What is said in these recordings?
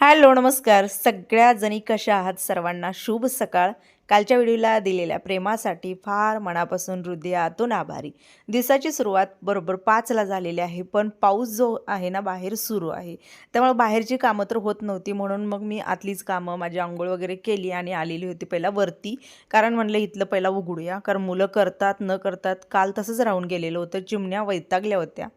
Hello नमस्कार. सगळ्या जणी कशा आहात? सर्वांना शुभ सकाळ. कालच्या व्हिडिओला दिलेल्या प्रेमासाठी फार मनापासून हृदयातून आभारी. दिवसाची सुरुवात बरोबर पाचला झालेली आहे पण पाऊस जो आहे ना बाहेर सुरू आहे. त्यामुळे बाहेरची कामं तर होत नव्हती म्हणून मग मी आतलीच कामं माझी आंघोळ वगैरे केली आणि आलेली होती पहिला वरती. कारण म्हणलं इथलं पहिला उघडूया. कारण मुलं करतात न करतात काल तसंच राहून गेलेलं होतं. चिमण्या वैतागल्या होत्या.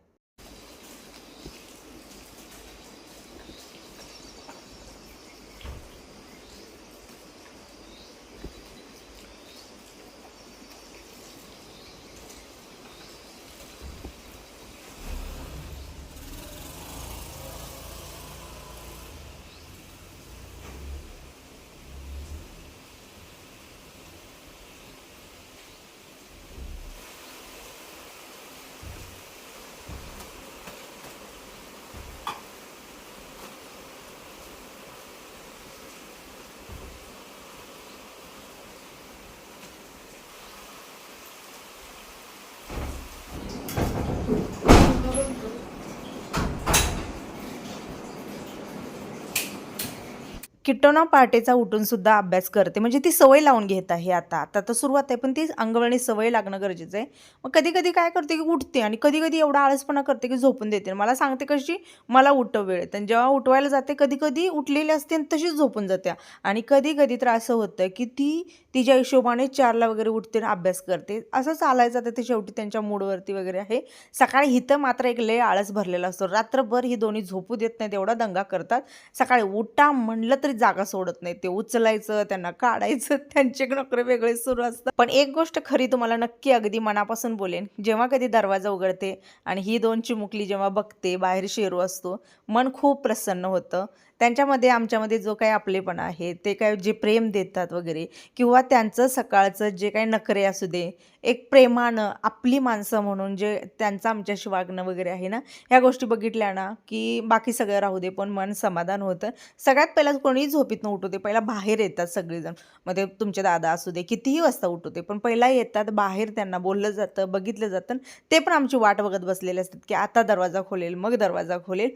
किट्टोना पहाटेचा उठून सुद्धा अभ्यास करते. म्हणजे ती सवय लावून घेत आहे आता. आता तर सुरुवात आहे पण ती अंगवळणी सवय लागणं गरजेचं आहे. मग कधी कधी काय करते की उठते आणि कधी कधी एवढा आळसपणा करते की झोपून देते. मला सांगते कशी मला उठव वेळ आणि जेव्हा उठवायला जाते कधी कधी उठलेली असते आणि तशीच झोपून जाते. आणि कधी कधी तर असं होतं की ती तिच्या हिशोबाने चारला वगैरे उठते आणि अभ्यास करते. असं चालायचं तर ते शेवटी त्यांच्या मूडवरती वगैरे आहे. सकाळी हिथं मात्र एक लय आळस भरलेला असतो. रात्रभर ही दोन्ही झोपू देत नाहीत एवढा दंगा करतात. सकाळी उठा म्हणलं तरी जागा सोडत नाही. ते उचलायचं त्यांना काढायचं त्यांचे नोकरे वेगळे सुरू असतात पण एक गोष्ट खरी तुम्हाला नक्की अगदी मनापासून बोलेन जेव्हा कधी दरवाजा उघडते आणि ही दोन चिमुकली जेव्हा बघते बाहेर शेरू असतो मन खूप प्रसन्न होतं. त्यांच्यामध्ये आमच्यामध्ये जो काही आपलेपणा आहे ते काय जे प्रेम देतात वगैरे किंवा त्यांचं सकाळचं जे काही नखरे असू दे एक प्रेमानं आपली माणसं म्हणून जे त्यांचं आमच्याशी वागणं वगैरे आहे ना ह्या गोष्टी बघितल्या ना की बाकी सगळं राहू दे पण मन समाधान होतं. सगळ्यात पहिला कोणीही न उठू दे पहिला बाहेर येतात सगळेजण. मग ते तुमचे दादा असू दे कितीही वाजता उठू दे पण पहिला येतात बाहेर त्यांना बोललं जातं बघितलं जातं ते पण आमची वाट बघत बसलेले असतात की आता दरवाजा खोलेल मग दरवाजा खोलेल.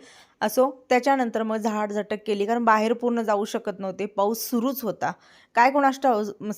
असो त्याच्यानंतर मग झाड झटक केली कारण बाहेर पूर्ण जाऊ शकत नव्हते पाऊस सुरूच होता. काय कोणास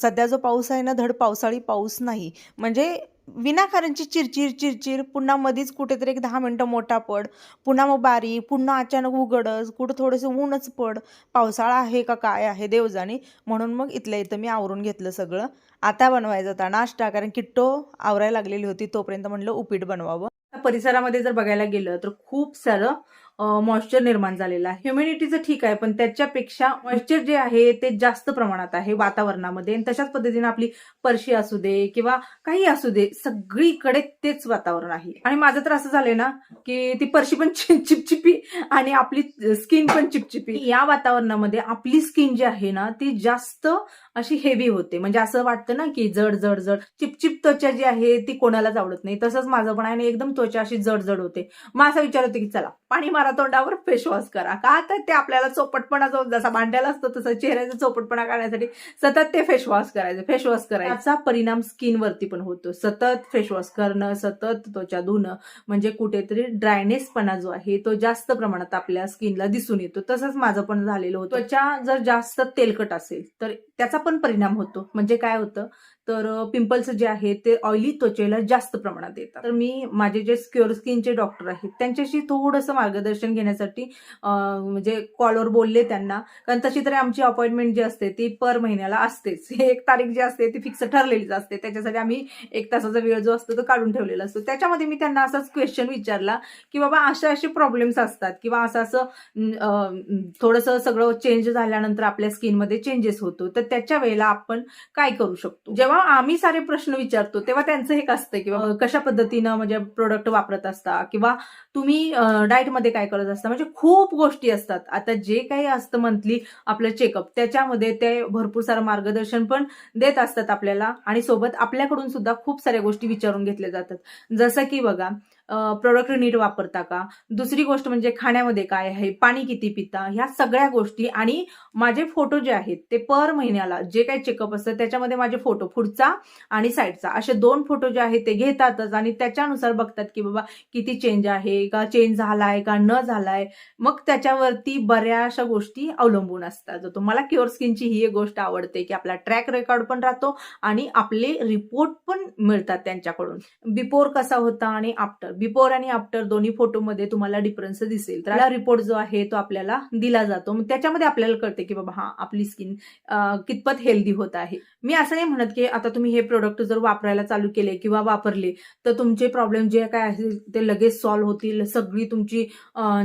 सध्या जो पाऊस आहे ना धड पावसाळी पाऊस नाही. म्हणजे विनाकारणची चिरचिर चिरचिर पुन्हा मधीच कुठेतरी एक दहा मिनटं मोठा पड पुन्हा मग बारी पुन्हा अचानक उघडच कुठं थोडंसं ऊनच पड पावसाळा आहे का काय आहे देवजानी. म्हणून मग इथल्या इथं मी आवरून घेतलं सगळं. आता बनवायचं होता नाश्ता कारण किट्टो आवरायला लागलेली होती तोपर्यंत म्हणलं उपीट बनवावं. परिसरामध्ये जर बघायला गेलं तर खूप सारं मॉइश्चर निर्माण झालेलं आहे. ह्युमिडिटीचं ठीक आहे पण त्याच्यापेक्षा मॉइश्चर जे आहे ते जास्त प्रमाणात आहे वातावरणामध्ये. आणि तशाच पद्धतीने आपली परशी असू दे किंवा काही असू दे सगळीकडे तेच वातावरण आहे. आणि माझं तर असं झालंय ना की ती परशी पण चिपचिपी आणि आपली स्किन पण चिपचिपी. या वातावरणामध्ये आपली स्किन जी आहे ना ती जास्त अशी हेवी होते. म्हणजे असं वाटतं ना की जड जड जड. चिपचिप त्वचा जी आहे ती कोणालाच आवडत नाही. तसंच माझं पण आहे आणि एकदम त्वचा अशी जड जड होते. मग असा विचार होते की चला पाणी मारा तोंडावर फेस वॉश करा. का तर ते आपल्याला चोपटपणा जो जसा भांड्याला असतो तसं चेहऱ्याचा चोपटपणा काढण्यासाठी सतत ते फेस वॉश करायचं. फेस वॉश करायचं. याचा परिणाम स्किनवरती पण होतो. सतत फेस वॉश करणं सतत त्वचा धुणं म्हणजे कुठेतरी ड्रायनेसपणा जो आहे तो जास्त प्रमाणात आपल्या स्किनला दिसून येतो. तसंच माझं पण झालेलं होतं. त्वचा जर जास्त तेलकट असेल तर त्याचा पण परिणाम होतो. म्हणजे काय होतं? तर पिंपल्स जे आहेत ते ऑइली त्वचेला जास्त प्रमाणात येतात तर मी माझे जे स्क्युअर स्किनचे डॉक्टर आहेत त्यांच्याशी थोडंसं मार्गदर्शन घेण्यासाठी म्हणजे कॉलवर बोलले त्यांना. कारण तशी तरी आमची अपॉइंटमेंट जी असते ती पर महिन्याला असतेच. एक तारीख जी असते ती फिक्स ठरलेलीच असते. त्याच्यासाठी आम्ही एक तासाचा वेळ जो असतो तो काढून ठेवलेला असतो. त्याच्यामध्ये मी त्यांना असाच क्वेश्चन विचारला की बाबा असे असे प्रॉब्लेम्स असतात किंवा असं असं थोडंसं सगळं चेंज झाल्यानंतर आपल्या स्किनमध्ये चेंजेस होतो. तर त्याच्या वेळेला आपण काय करू शकतो? जेव्हा आम्ही सारे प्रश्न विचारतो तेव्हा त्यांचं एक असतं की बाबा कशा पद्धतीनं म्हणजे प्रोडक्ट वापरत असता? किंवा तुम्ही डाएटमध्ये काय करत असता? म्हणजे खूप गोष्टी असतात. आता जे काही असतं मंथली आपलं चेकअप त्याच्यामध्ये ते भरपूर सारं मार्गदर्शन पण देत असतात आपल्याला. आणि सोबत आपल्याकडून सुद्धा खूप साऱ्या गोष्टी विचारून घेतल्या जातात. जसं की बघा प्रोडक्ट नीट वापरता का? दुसरी गोष्ट म्हणजे खाण्यामध्ये काय आहे? पाणी किती पिता? ह्या सगळ्या गोष्टी आणि माझे फोटो जे आहेत ते पर महिन्याला जे काही चेकअप असतं त्याच्यामध्ये माझे फोटो पुढचा आणि साईडचा असे दोन फोटो जे आहेत ते घेतातच आणि त्याच्यानुसार बघतात की बाबा किती चेंज आहे का चेंज झालाय का न झालाय. मग त्याच्यावरती बऱ्याचशा गोष्टी अवलंबून असतात. जर तुम्हाला क्युअर स्किनची ही एक गोष्ट आवडते की आपला ट्रॅक रेकॉर्ड पण राहतो आणि आपले रिपोर्ट पण मिळतात त्यांच्याकडून. बिफोर कसा होता आणि आफ्टर बिफोर आणि आफ्टर दोन्ही फोटोमध्ये तुम्हाला डिफरन्स दिसेल. तर हा रिपोर्ट जो आहे तो आपल्याला दिला जातो. मग त्याच्यामध्ये आपल्याला कळते की बाबा हा आपली स्किन कितपत हेल्दी होत आहे. मी असं नाही म्हणत की आता तुम्ही हे प्रोडक्ट जर वापरायला चालू केले किंवा वापरले तर तुमचे प्रॉब्लेम जे काय असेल ते लगेच सॉल्व्ह होतील. सगळी तुमची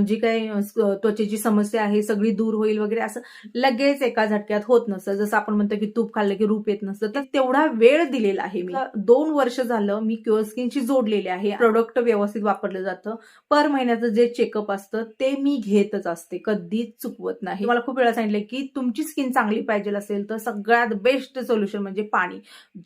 जी काही त्वचेची समस्या आहे सगळी दूर होईल वगैरे असं लगेच एका झटक्यात होत नसतं. जसं आपण म्हणतो की तूप खाल्लं की रूप येत नसतं. तर तेवढा वेळ दिलेला आहे मी. दोन वर्ष झालं मी क्युअर स्किनशी जोडलेले आहे. प्रोडक्ट व्यवस्थित वापरलं जातं. पर महिन्याचं जे चेकअप असतं ते मी घेतच असते. कधीच चुकवत नाही. मला खूप वेळा सांगितलं की तुमची स्किन चांगली पाहिजे असेल तर सगळ्यात बेस्ट सोल्युशन म्हणजे पाणी.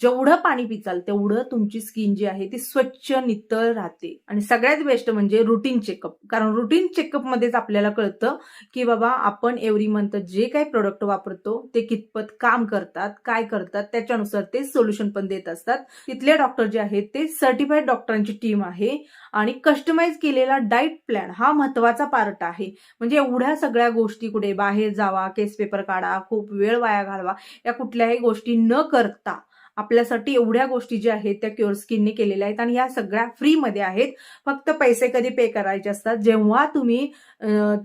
जेवढं पाणी पिचाल तेवढं तुमची स्किन जी आहे ती स्वच्छ नितळ राहते. आणि सगळ्यात बेस्ट म्हणजे रुटीन चेकअप कारण रुटीन चेकअप मध्येच आपल्याला कळतं की बाबा आपण एव्हरी मंथ जे काही प्रोडक्ट वापरतो ते कितपत काम करतात काय करतात त्याच्यानुसार ते सोल्युशन पण देत असतात. तिथले डॉक्टर जे आहेत ते सर्टिफाईड डॉक्टरांची टीम आहे. आणि कस्टमाइज केलेला डाईट प्लॅन हा महत्त्वाचा पार्ट आहे. म्हणजे एवढ्या सगळ्या गोष्टी कुठे बाहेर जावा केस पेपर काढा खूप वेळ वाया घालवा या कुठल्याही गोष्टी न करता आपल्यासाठी एवढ्या गोष्टी ज्या आहेत त्या क्युअर स्किनने केलेल्या आहेत आणि या सगळ्या फ्रीमध्ये आहेत. फक्त पैसे कधी पे करायचे असतात? जेव्हा तुम्ही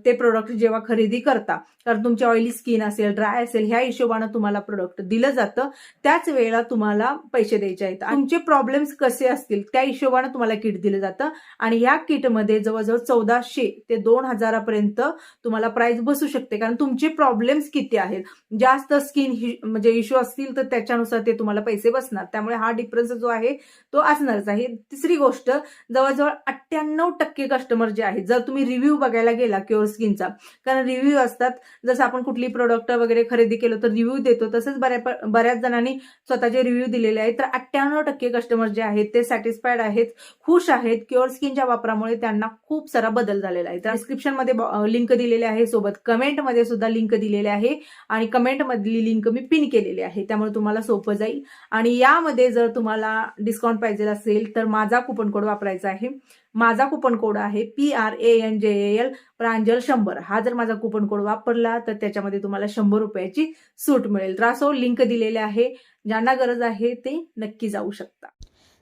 ते प्रोडक्ट जेव्हा खरेदी करता कारण तुमची ऑइली स्किन असेल ड्राय असेल ह्या हिशोबानं तुम्हाला प्रोडक्ट दिलं जातं. त्याच वेळेला तुम्हाला पैसे द्यायचे आहेत. तुमचे प्रॉब्लेम्स कसे असतील त्या हिशोबानं तुम्हाला किट दिलं जातं. आणि या किटमध्ये जवळजवळ चौदाशे ते दोन हजारापर्यंत तुम्हाला प्राइस बसू शकते. कारण तुमचे प्रॉब्लेम्स किती आहेत? जास्त स्किन म्हणजे इश्यू असतील तर त्याच्यानुसार ते तुम्हाला पैसे बसणार. त्यामुळे हा डिफरन्स जो आहे तो असणारच. आहे तिसरी गोष्ट जवळजवळ अठ्ठ्याण्णव टक्के कस्टमर जे आहेत जर तुम्ही रिव्ह्यू बघायला गेला क्युअर स्किनचा कारण रिव्ह्यू असतात. जसं आपण कुठली प्रोडक्ट वगैरे खरेदी केलं तर रिव्ह्यू देतो तसंच बऱ्या बऱ्याच जणांनी स्वतःचे रिव्ह्यू दिलेले आहेत. तर अठ्ठ्याण्णव टक्के कस्टमर जे आहेत ते सॅटिस्फाईड आहेत खुश आहेत. क्युअर स्किनच्या वापरामुळे त्यांना खूप सारा बदल झालेला आहे. तर डिस्क्रिप्शनमध्ये लिंक दिलेली आहे सोबत. कमेंटमध्ये सुद्धा लिंक दिलेली आहे. आणि कमेंट मधली लिंक मी पिन केलेली आहे. त्यामुळे तुम्हाला सोपं जाईल. आणि यामध्ये जर तुम्हाला डिस्काउंट पाहिजे असेल तर माझा कुपन कोड वापरायचा आहे. माझा कुपन कोड आहे P R A N J L Pranjal शंभर. हा जर माझा कुपन कोड वापरला तर त्याच्यामध्ये तुम्हाला शंभर रुपयाची सूट मिळेल. तर असो लिंक दिलेले आहे. ज्यांना गरज आहे ते नक्की जाऊ शकता.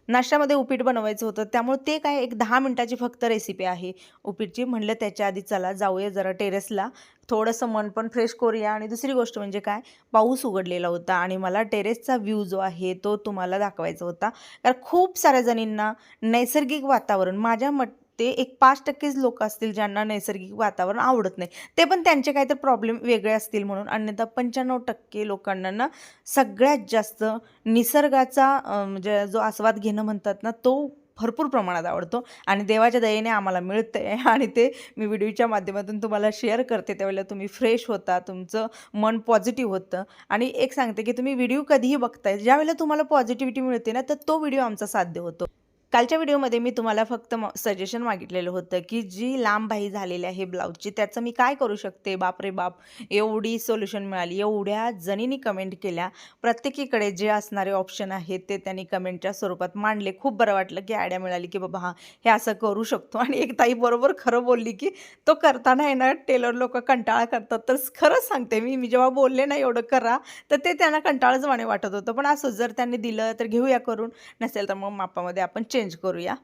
नाश्त्यामध्ये उपीट बनवायचं होतं. त्यामुळे ते काय एक दहा मिनटाची फक्त रेसिपी आहे. उपीटची म्हणलं त्याच्या आधी चला जाऊया जरा टेरेसला थोडंसं मन पण फ्रेश करूया. आणि दुसरी गोष्ट म्हणजे काय? पाऊस उघडलेला होता आणि मला टेरेसचा व्ह्यू जो आहे तो तुम्हाला दाखवायचा होता. कारण खूप साऱ्या जणींना नैसर्गिक वातावरण माझ्या मट ते एक पाच टक्केच लोक असतील ज्यांना नैसर्गिक वातावरण आवडत नाही. ते पण त्यांचे काहीतरी प्रॉब्लेम वेगळे असतील म्हणून. अन्यथा पंच्याण्णव टक्के लोकांना ना सगळ्यात जास्त निसर्गाचा म्हणजे जो आस्वाद घेणं म्हणतात ना तो भरपूर प्रमाणात आवडतो. आणि देवाच्या दयेने आम्हाला मिळतं आहे आणि ते मी व्हिडिओच्या माध्यमातून तुम्हाला शेअर करते. त्यावेळेला तुम्ही फ्रेश होता तुमचं मन पॉझिटिव्ह होतं. आणि एक सांगते की तुम्ही व्हिडिओ कधीही बघताय ज्यावेळेला तुम्हाला पॉझिटिव्हिटी मिळते ना तर तो व्हिडिओ आमचा साध्य होतो. कालच्या व्हिडिओमध्ये मी तुम्हाला फक्त सजेशन मागितलेलं होतं की जी लांब बाही झालेली आहे ब्लाऊजची त्याचं मी काय करू शकते? बापरे बाप एवढी सोल्युशन मिळाली. एवढ्या जणींनी कमेंट केल्या. प्रत्येकीकडे जे असणारे ऑप्शन आहेत ते त्यांनी कमेंटच्या स्वरूपात मांडले. खूप बरं वाटलं की आयडिया मिळाली की बाबा हां हे असं करू शकतो. आणि एक ताई बरोबर खरं बोलली की तो करताना आहे ना टेलर लोक कंटाळा करतात. तर खरंच सांगते मी मी जेव्हा बोलले ना एवढं करा तर ते त्यांना कंटाळाच वाटत होतं. पण असं जर त्यांनी दिलं तर घेऊया करून. नसेल तर मग मापामध्ये आपण चेंज करूया.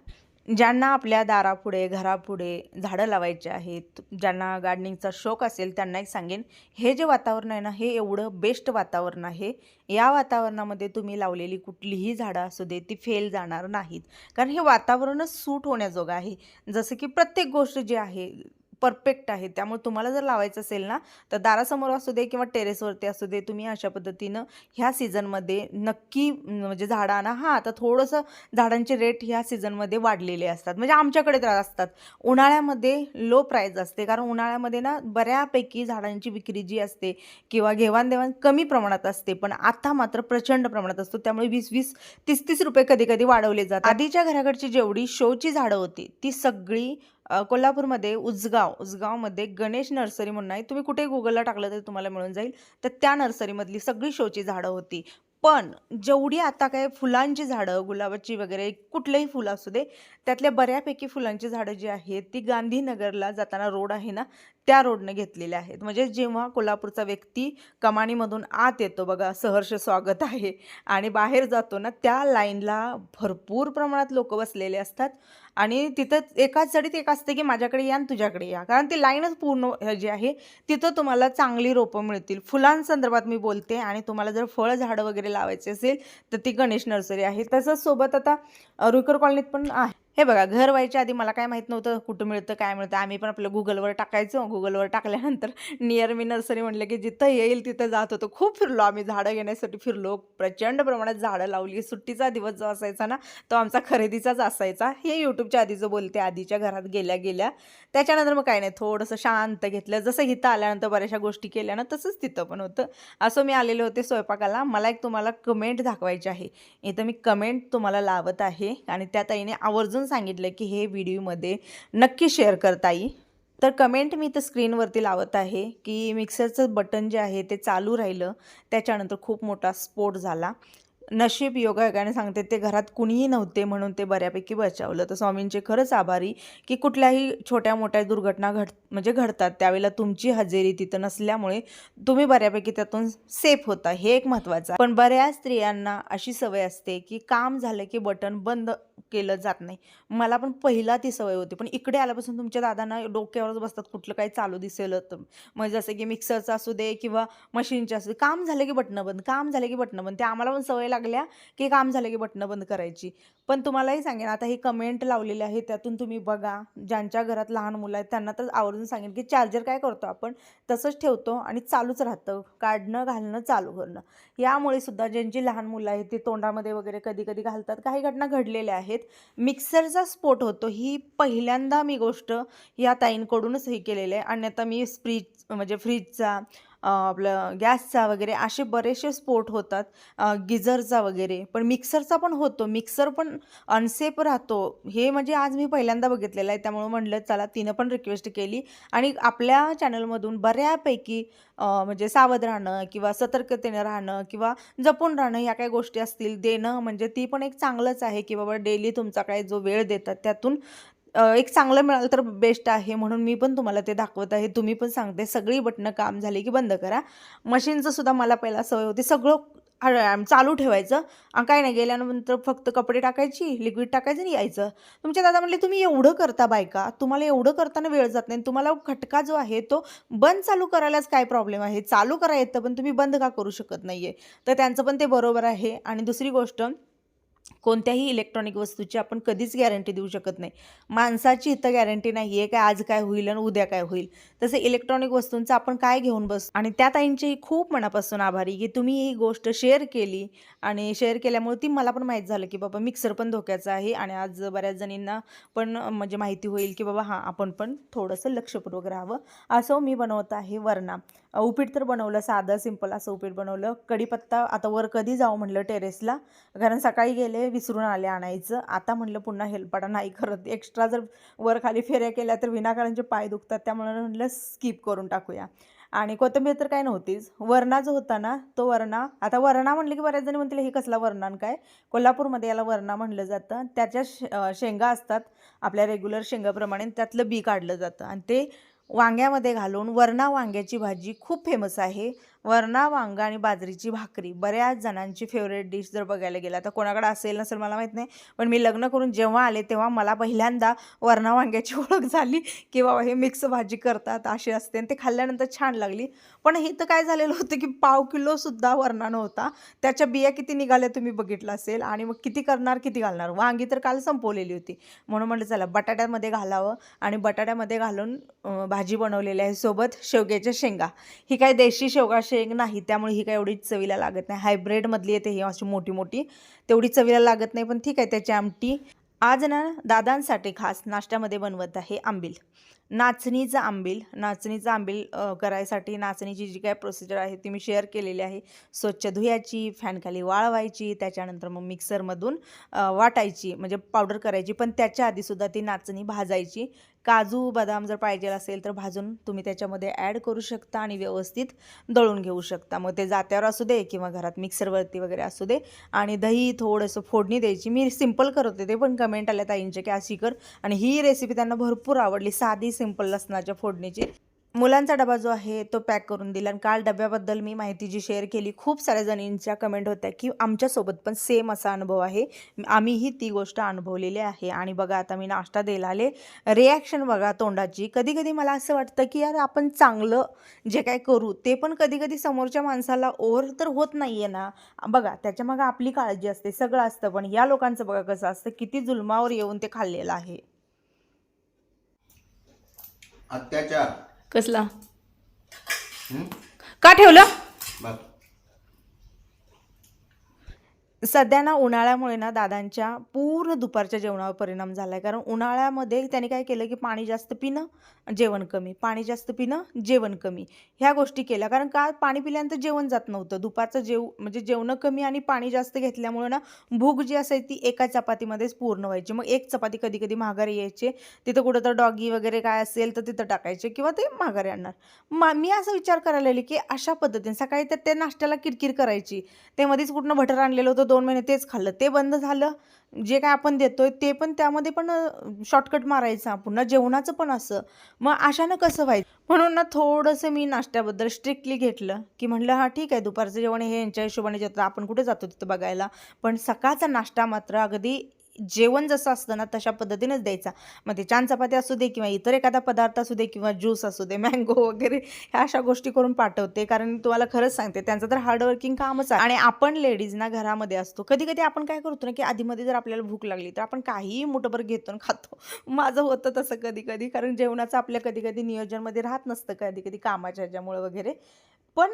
ज्यांना आपल्या दारापुढे घरापुढे झाडं लावायचे आहेत ज्यांना गार्डनिंगचा शौक असेल त्यांना एक सांगेन हे जे वातावरण आहे ना हे एवढं बेस्ट वातावरण आहे. या वातावरणामध्ये तुम्ही लावलेली कुठलीही झाडं असू दे ती फेल जाणार नाहीत. कारण हे वातावरणच सूट होण्याजोगं आहे. जसं की प्रत्येक गोष्ट जी आहे परफेक्ट आहे. त्यामुळे तुम्हाला जर लावायचं असेल ना तर दारासमोर असू दे किंवा टेरेसवरती असू दे तुम्ही अशा पद्धतीनं ह्या सीझनमध्ये नक्की म्हणजे झाडं आणा. हां आता थोडंसं झाडांचे रेट ह्या सीझनमध्ये वाढलेले असतात. म्हणजे आमच्याकडे तर असतात. उन्हाळ्यामध्ये लो प्राईज असते. कारण उन्हाळ्यामध्ये ना बऱ्यापैकी झाडांची विक्री जी असते किंवा घेवाणदेवाण कमी प्रमाणात असते. पण आता मात्र प्रचंड प्रमाणात असतो. त्यामुळे वीस वीस तीस तीस रुपये कधी कधी वाढवले जातात. आधीच्या घराकडची जेवढी शोची झाडं होती ती सगळी कोल्हापूरमध्ये उजगाव उजगावमध्ये गणेश नर्सरी म्हणून आहे. तुम्ही कुठे गुगलला टाकलं तरी तुम्हाला मिळून जाईल. तर त्या नर्सरीमधली सगळी शोची झाडं होती. पण जेवढी आता काय फुलांची झाडं गुलाबाची वगैरे कुठलंही फुलं असू दे त्यातल्या बऱ्यापैकी फुलांची झाडं जी आहेत ती गांधीनगरला जाताना रोड आहे ना त्या रोडनं घेतलेल्या आहेत. म्हणजे जेव्हा कोल्हापूरचा व्यक्ती कमानीमधून आत येतो बघा सहर्ष स्वागत आहे आणि बाहेर जातो ना त्या लाईनला भरपूर प्रमाणात लोक बसलेले असतात. आणि तिथं एकाच जडीत एक असते की माझ्याकडे या आणि तुझ्याकडे या. कारण ती लाईनच पूर्ण जी आहे तिथं तुम्हाला चांगली रोपं मिळतील. फुलांसंदर्भात मी बोलते आणि तुम्हाला जर फळ झाडं वगैरे लावायचे असेल तर ती गणेश नर्सरी आहे. तसंच सोबत आता अ, रुईकर कॉलनीत पण आहे. हे बघा घर व्हायच्या आधी मला काय माहीत नव्हतं कुठं मिळतं काय मिळतं. आम्ही पण आपलं गुगलवर टाकायचो. गुगलवर टाकल्यानंतर नियर मी नर्सरी म्हटलं की जिथं येईल तिथं जात होतो. खूप फिरलो आम्ही झाडं घेण्यासाठी फिरलो. प्रचंड प्रमाणात झाडं लावली. सुट्टीचा दिवस जो असायचा ना तो आमचा खरेदीचाच असायचा. हे यूट्यूबच्या आधीचं बोलते आधीच्या घरात गेल्या गेल्या. त्याच्यानंतर मग काय नाही थोडंसं शांत घेतलं. जसं इथं आल्यानंतर बऱ्याचशा गोष्टी केल्या ना तसंच तिथं पण होतं. असं मी आलेले होते स्वयंपाकाला. मला एक तुम्हाला कमेंट दाखवायची आहे. इथं मी कमेंट तुम्हाला लावत आहे. आणि त्या ताईने आवर्जून सांगितलं की हे व्हिडिओमध्ये नक्की शेअर करता येईल तर कमेंट मी इथं स्क्रीनवरती लावत आहे की मिक्सरचं बटन जे आहे ते चालू राहिलं. त्याच्यानंतर खूप मोठा स्फोट झाला. नशीब योगायोगाने सांगते ते घरात कुणीही नव्हते म्हणून ते बऱ्यापैकी बचावलं. तर स्वामींचे खरंच आभारी की कुठल्याही छोट्या मोठ्या दुर्घटना घड म्हणजे घडतात. त्यावेळेला तुमची हजेरी तिथं नसल्यामुळे तुम्ही बऱ्यापैकी त्यातून सेफ होता. हे एक महत्त्वाचं पण बऱ्याच स्त्रियांना अशी सवय असते की काम झालं की बटन बंद केलं जात नाही. मला पण पहिला ती सवय होती. पण इकडे आल्यापासून तुमच्या दादांना डोक्यावरच बसतात कुठलं काही चालू दिसेल तर. म्हणजे जसं की मिक्सरचं असू दे किंवा मशीनचं असू दे काम झालं की बटणं बंद काम झालं की बटणं बंद. ते आम्हाला पण सवय लागल्या की काम झालं की बटणं बंद करायची. पण तुम्हालाही सांगेन आता ही कमेंट लावलेली आहे त्यातून तुम्ही बघा ज्यांच्या घरात लहान मुलं आहेत त्यांना तर आवर्जून सांगेन की चार्जर काय करतो आपण? तसंच ठेवतो आणि चालूच राहतं. काढणं घालणं चालू करणं. यामुळे सुद्धा ज्यांची लहान मुलं आहेत ते तोंडामध्ये वगैरे कधी कधी घालतात. काही घटना घडलेल्या आहेत. मिक्सरचा स्फोट होतो. ही पहिल्यांदा मी गोष्ट या ताईंकडूनच हे केलेलं आहे. आणि आता मी फ्रीज म्हणजे फ्रीजचा आपलं गॅसचा वगैरे असे बरेचसे स्फोट होतात. अं, गिझरचा वगैरे. पण मिक्सरचा पण होतो. मिक्सर पण अनसेफ राहतो. हे म्हणजे आज मी पहिल्यांदा बघितलेलं आहे. त्यामुळं म्हणलं चला तिनं पण रिक्वेस्ट केली. आणि आपल्या चॅनलमधून बऱ्यापैकी म्हणजे सावध राहणं किंवा सतर्कतेने राहणं किंवा जपून राहणं या काही गोष्टी असतील देणं म्हणजे ती पण एक चांगलंच आहे की बाबा डेली तुमचा काय जो वेळ देतात त्यातून एक चांगलं मिळालं तर बेस्ट आहे म्हणून मी पण तुम्हाला ते दाखवत आहे. तुम्ही पण सांगते. सगळी बटणं काम झाली की बंद करा. मशीनचं सुद्धा मला पहिला सवय होती. सगळं चालू ठेवायचं आणि काय नाही गेल्यानंतर फक्त कपडे टाकायची लिक्विड टाकायचं आणि यायचं. तुमच्या दादा म्हणले तुम्ही एवढं करता बायका. तुम्हाला एवढं करताना वेळ जात नाही. तुम्हाला खटका जो आहे तो बंद चालू करायलाच काय प्रॉब्लेम आहे? चालू करा येतं पण तुम्ही बंद का करू शकत नाही आहे तर त्यांचं पण ते बरोबर आहे. आणि दुसरी गोष्ट कोणत्याही इलेक्ट्रॉनिक वस्तूची आपण कधीच गॅरंटी देऊ शकत नाही. माणसाची इथं गॅरंटी नाही आहे काय आज काय होईल आणि उद्या काय होईल. तसं इलेक्ट्रॉनिक वस्तूंचं आपण काय घेऊन बस? आणि त्या ताईंचेही खूप मनापासून आभारी की तुम्ही ही गोष्ट शेअर केली आणि शेअर केल्यामुळे ती मला पण माहीत झालं की बाबा मिक्सर पण धोक्याचा आहे आणि आज बऱ्याच जणींना पण म्हणजे माहिती होईल की बाबा हां आपण पण थोडंसं लक्षपूर्वक राहावं. असं मी बनवत आहे वरणा. उपीट तर बनवलं साधं सिंपल असं उपीट बनवलं. कढीपत्ता आता वर कधी जाऊ म्हणलं टेरेसला. कारण सकाळी गेले विसरून आले आणायचं. आता म्हणलं पुन्हा हेलपाटा नाही करत. एक्स्ट्रा जर वर खाली फेऱ्या केल्या तर विनाकारांचे पाय दुखतात. त्यामुळे म्हणलं स्किप करून टाकूया. आणि कोथिंबीर तर काय नव्हतीच. वरणा जो होता ना तो वरणा आता वरणा म्हणलं की बऱ्याच जणी म्हणतील हे कसला वरणान काय? कोल्हापूरमध्ये याला वरणा म्हणलं जातं. त्याच्या शेंगा असतात आपल्या रेग्युलर शेंगाप्रमाणे त्यातलं बी काढलं जातं. आणि ते वांग्यामध्ये घालून वरणा वांग्याची भाजी खूप फेमस आहे. वरणा वांगा आणि बाजरीची भाकरी. बऱ्याच जणांची फेवरेट डिश जर बघायला गेला तर कोणाकडे असेल नसेल मला माहीत नाही. पण मी लग्न करून जेव्हा आले तेव्हा मला पहिल्यांदा वरणा वांग्याची ओळख झाली की बाबा हे मिक्स भाजी करतात अशी असते आणि ते खाल्ल्यानंतर छान लागली. पण हे तर काय झालेलं होतं की पाव किलोसुद्धा वरणा नव्हता. त्याच्या बिया किती निघाल्या तुम्ही बघितलं असेल आणि मग किती करणार किती घालणार? वांगी तर काल संपवलेली होती. म्हणून म्हटलं चला बटाट्यामध्ये घालावं आणि बटाट्यामध्ये घालून भाजी बनवलेली आहे सोबत शेवग्याच्या शेंगा. ही काय देशी शेवगा शेंग नाही त्यामुळे ही काय एवढी चवीला लागत नाही. हायब्रेडमधली येते ही अशी मोठी मोठी. तेवढी चवीला लागत नाही पण ठीक आहे त्याची आमटी. आज ना दादांसाठी खास नाश्त्यामध्ये बनवत आहे आंबील. नाचणीचं आंबील. नाचणीचं आंबील करायसाठी नाचणीची जी काय प्रोसिजर आहे ती मी शेअर केलेली आहे. स्वच्छ धुयाची फॅनखाली वाळवायची त्याच्यानंतर मग मिक्सरमधून वाटायची म्हणजे पावडर करायची पण त्याच्या आधीसुद्धा ती नाचणी भाजायची. काजू बदाम जर पाहिजे असेल तर भाजून तुम्ही त्याच्यामध्ये ॲड करू शकता आणि व्यवस्थित दळून घेऊ शकता. मग ते जात्यावर असू दे किंवा घरात मिक्सरवरती वगैरे असू दे आणि दही थोडंसं फोडणी द्यायची. मी सिंपल करत होते ते पण कमेंट आल्या ताईंचे की अशी कर. आणि ही रेसिपी त्यांना भरपूर आवडली साधी सिंपल लसणाच्या फोडणीची. मुलांचा डबा जो आहे तो पॅक करून दिला. आणि काल डब्याबद्दल मी माहिती जी शेअर केली खूप साऱ्या जणींच्या कमेंट होत्या की आमच्यासोबत पण सेम असा अनुभव आहे. आम्हीही ती गोष्ट अनुभवलेली आहे. आणि बघा आता मी नाश्ता द्यायला आले. रिॲक्शन बघा तोंडाची. कधी कधी मला असं वाटतं की यार आपण चांगलं जे काय करू ते पण कधी कधी समोरच्या माणसाला ओव्हर तर होत नाही आहे ना. बघा त्याच्या मागं आपली काळजी असते सगळं असतं. पण या लोकांचं बघा कसं असतं किती जुलमावर येऊन ते खाल्लेलं आहे. अत्याचार. कसला? का ठेवलं? बघ. सध्या ना उन्हाळ्यामुळे ना दादांच्या पूर्ण दुपारच्या जेवणावर परिणाम झाला आहे कारण उन्हाळ्यामध्ये त्याने काय केलं की पाणी जास्त पिणं जेवण कमी. पाणी जास्त पिणं जेवण कमी. ह्या गोष्टी केल्या. कारण का पाणी पिल्यानंतर जेवण जात नव्हतं. दुपारचं जेव म्हणजे जेवणं कमी आणि पाणी जास्त घेतल्यामुळे ना भूक जी असायची ती एका चपातीमध्येच पूर्ण व्हायची. मग एक चपाती कधी कधी माघारी यायचे. तिथं कुठं तर डॉगी वगैरे काय असेल तर तिथं टाकायचे किंवा ते माघारी आणणार. मा मी असा विचार करायला लागले की अशा पद्धतीने सकाळी तर ते नाश्त्याला किरकिर करायची. ते मध्येच कुठनं भटर आणलेलं होतं दोन महिने तेच खाल्लं. ते बंद झालं. जे काय आपण देतोय ते पण त्यामध्ये पण शॉर्टकट मारायचा पुन्हा जेवणाचं पण असं. मग अशानं कसं व्हायचं? म्हणून ना थोडंसं मी नाश्त्याबद्दल स्ट्रिक्टली घेतलं. की म्हणलं हां ठीक आहे. दुपारचं जेवण हे यांच्या हिशोबाने जातं. आपण कुठे जातो तिथं बघायला? पण सकाळचा नाश्ता मात्र अगदी जेवण जसं असतं ना तशा पद्धतीनेच द्यायचा. मग ते छान चपाती असू दे किंवा इतर एखादा पदार्थ असू दे किंवा ज्यूस असू दे मँगो वगैरे ह्या अशा गोष्टी करून पाठवते. कारण तुम्हाला खरंच सांगते त्यांचं तर हार्डवर्किंग कामच आहे. आणि आपण लेडीज ना घरामध्ये असतो कधी कधी आपण काय करतो ना की आधीमध्ये जर आपल्याला भूक लागली तर आपण काहीही मोठंभर घेतो आणि खातो. माझं होतं तसं कधी कधी कारण जेवणाचं आपल्या कधी कधी नियोजनमध्ये राहत नसतं कधी कधी कामाच्या ह्याच्यामुळे वगैरे. पण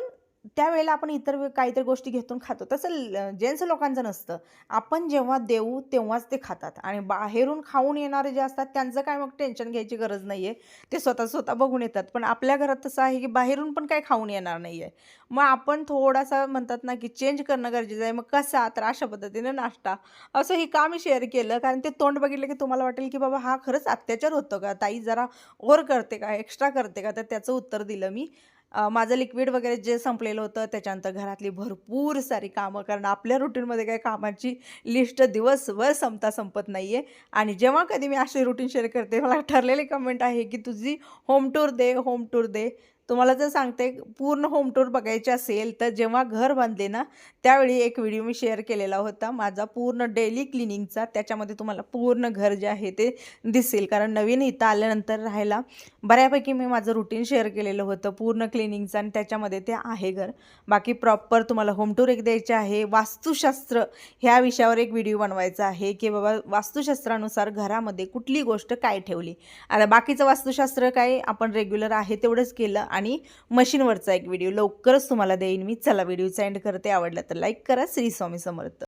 त्यावेळेला आपण इतर काहीतरी गोष्टी घेतून खातो. तसं जेंट्स लोकांचं नसतं. आपण जेव्हा देऊ तेव्हाच ते खातात. आणि बाहेरून खाऊन येणारे जे असतात त्यांचं काय मग टेन्शन घ्यायची गरज नाही आहे ते स्वतः स्वतः बघून येतात. पण आपल्या घरात तसं आहे की बाहेरून पण काय खाऊन येणार नाही आहे मग आपण थोडासा म्हणतात ना की चेंज करणं गरजेचं आहे. मग कसा तर अशा पद्धतीने नाश्ता. असं हे का मी शेअर केलं. कारण ते तोंड बघितलं की तुम्हाला वाटेल की बाबा हा खरंच अत्याचार होतो का? ताई जरा ओर करते का? एक्स्ट्रा करते का? तर त्याचं उत्तर दिलं मी. माझं लिक्विड वगैरे जे संपलेलं होतं त्याच्यानंतर घरातली भरपूर सारी कामं कारण आपल्या रुटीनमध्ये काही कामाची लिस्ट दिवसभर संपता संपत नाही आहे आणि जेव्हा कधी मी अशी रुटीन शेअर करते मला ठरलेली कमेंट आहे की तुझी होम टूर दे होम टूर दे. तुम्हाला जर सांगते पूर्ण होम टूर बघायची असेल तर जेव्हा घर बांधले ना त्यावेळी एक व्हिडिओ मी शेअर केलेला होता. माझा पूर्ण डेली क्लिनिंगचा त्याच्यामध्ये तुम्हाला पूर्ण घर जे आहे ते दिसेल. कारण नवीन इथं आल्यानंतर राहायला बऱ्यापैकी मी माझं रुटीन शेअर केलेलं होतं. पूर्ण क्लिनिंगचं आणि त्याच्यामध्ये ते आहे घर. बाकी प्रॉपर तुम्हाला होम टूर एक द्यायचे आहे. वास्तुशास्त्र ह्या विषयावर एक व्हिडिओ बनवायचा आहे की बाबा वास्तुशास्त्रानुसार घरामध्ये कुठली गोष्ट काय ठेवली? आता बाकीचं वास्तुशास्त्र काय आपण रेग्युलर आहे तेवढंच केलं. आणि मशीनवरचा एक व्हिडिओ लवकरच तुम्हाला देईन मी. चला व्हिडिओ सेंड करते. आवडला तर लाईक करा. श्री स्वामी समर्थ.